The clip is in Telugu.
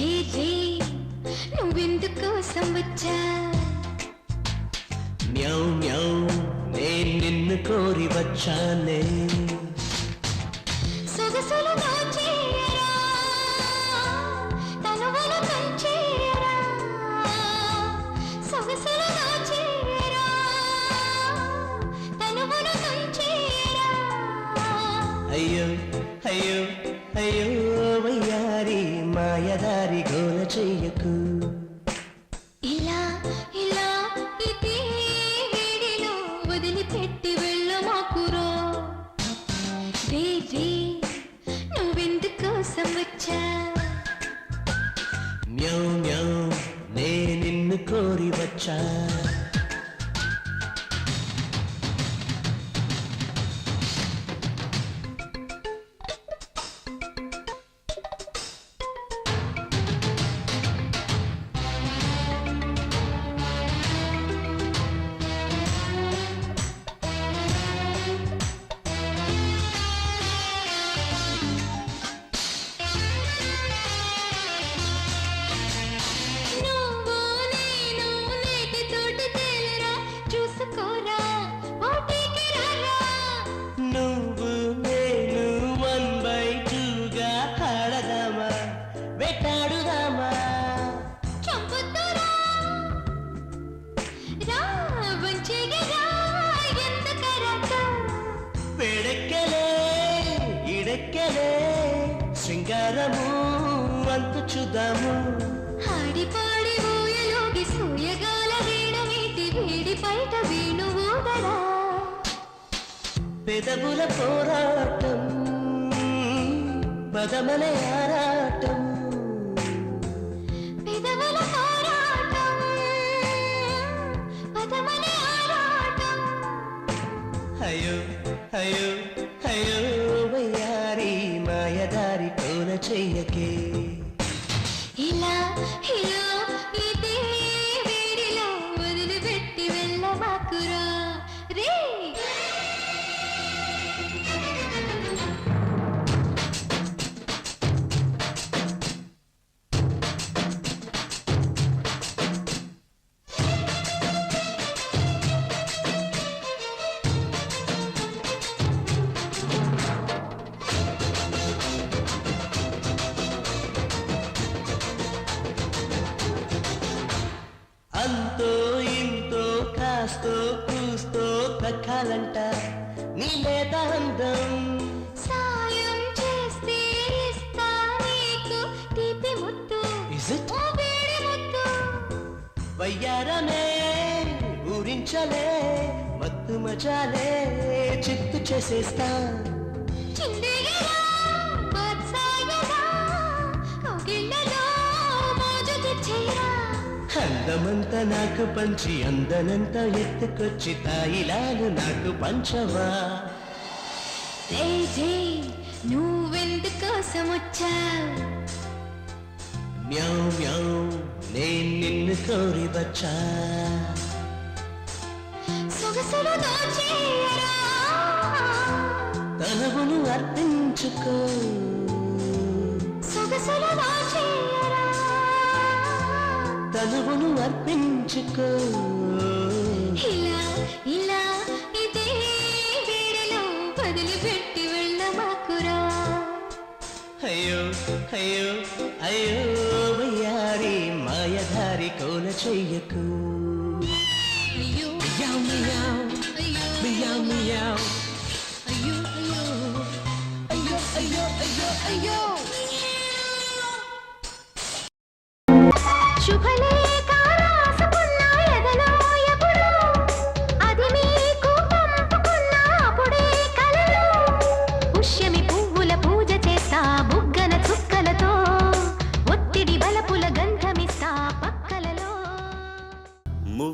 రే నువ్వెందుకోసం వచ్చా మ్యావ్ మ్యావ్ నేను నిన్ను కోరి వచ్చానే. సొగసులు అయ్యో అయ్యో అయ్యో. నువ్వెందుకోసం వచ్చా మ్యావ్ మ్యావ్ నేను నిన్ను కోరి వచ్చా శృంగారము అంతు చూద్దాము. ఆడిపాడి ఊయలోగి సూయగాల వీణమీటి వేడి బయట వేణువూదరా పెదవుల పోరాటం పదమనే ఆరాటం. పెదవుల పోరాటం పదమని ఆరాటం. అయ్యో ఇలా ఇలా కాస్తో కూస్తో దక్కాలంట నీ లేత అందం సాయం చేస్తే ఇస్తా నీకు. తీపి ముద్దు వేడి ముద్దు వయ్యారమే ఊరించలే మత్తు మజాలే చిత్తు చేసేస్తా. అందమంతా నాకు పంచి అందనంత ఎత్తుకొచ్చి తాయిలాలు నాకు పంచవా? నువ్వెందుకోసం వచ్చా మ్యావ్ మ్యావ్ నేను నిన్ను కోరి వచ్చా సొగసులు తనవును అర్పించుకో సొగసులు తనువును అర్పించుకో. ఇలా ఇలా ఇదే వేడిలో వదిలిపెట్టి వెళ్ళమాకురా అయ్యో అయ్యో అయ్యో వయ్యారి మాయధారి కోల చెయ్యకు. అయ్యో మియావ్ మియావ్ అయ్యో మియావ్ మియావ్. అయ్యో అయ్యో అయ్యో అయ్యో అయ్యో అయ్యో. శుభలేఖ